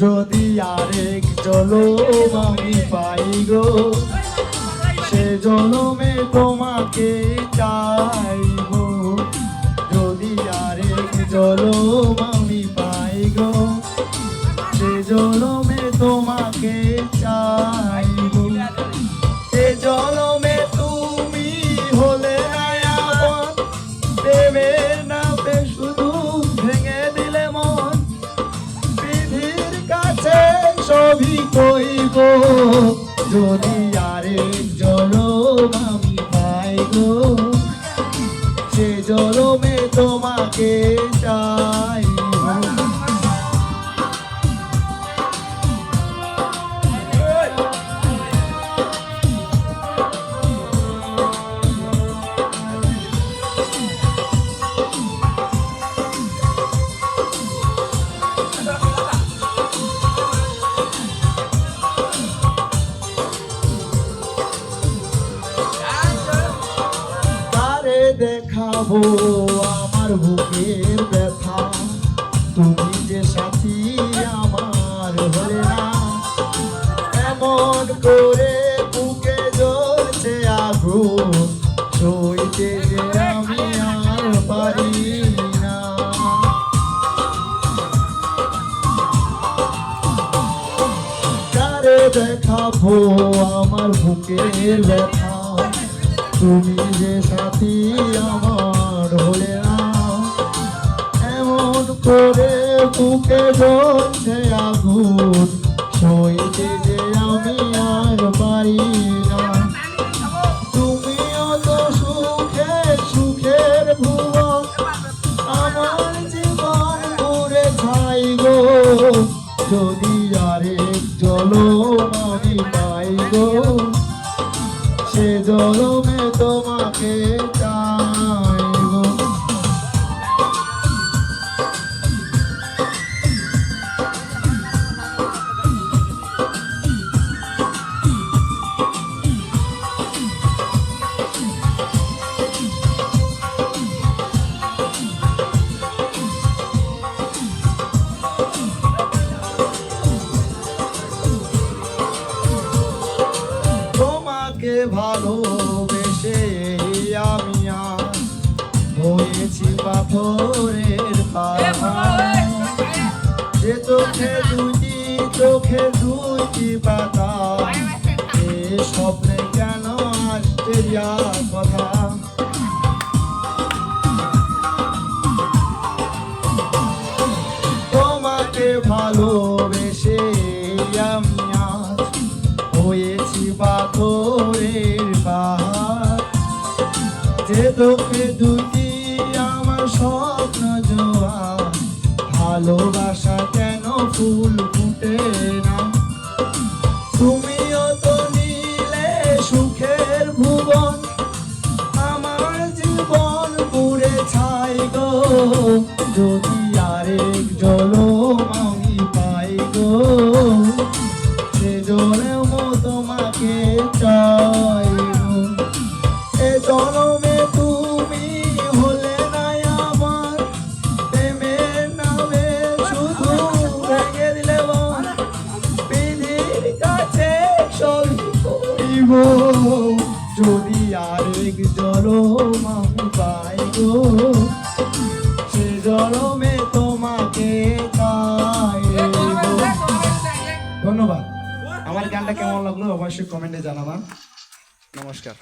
যদি আরেক জলম আমি পাই গো সে জলমে তোমাকে চাইব। যদি আরেক জলম সবই কইব যদি আরে জলম আমি পাইব সে জলমে তোমাকে চাই। দেখাবো আমার বুকের ব্যথা। তুমি যে সাথী আমার হলে না, এমন করে বুকে জ্বলছে আগুন। সইতে যে আমি আর পারি দেখাবো আমার বুকের ব্যথা? আমার হলে এমন করে বুকে জ্বলছে আগুন আমি আর পারি না। তো সুখে, সুখের ভুবন আমার জীবন ঘুরে যদি আরেক জলম আমি তোমাকে ভালোবেসে আমি আমিয়া হয়েছি পাথরের পাহাড়। যে চোখে দুটি চোখে দুটি পাতা। এ স্বপ্নে কেন আসতে যা কথা? পাথরের পাহাড়। যে তোকে দুটি আমার স্বপ্ন জোয়া ভালোবাসা কেন ফুল ফুটে না? তুমিও তো নিলে সুখের ভুবন, আমার জীবন পুড়ে ছাই গো। যদি আরেক করিব যদি আরেক জলম আমি পাই গো, সে জলমে তোমাকে ধন্যবাদ। আমার গানটা কেমন লাগল অবশ্যই কমেন্টে জানাবা। নমস্কার।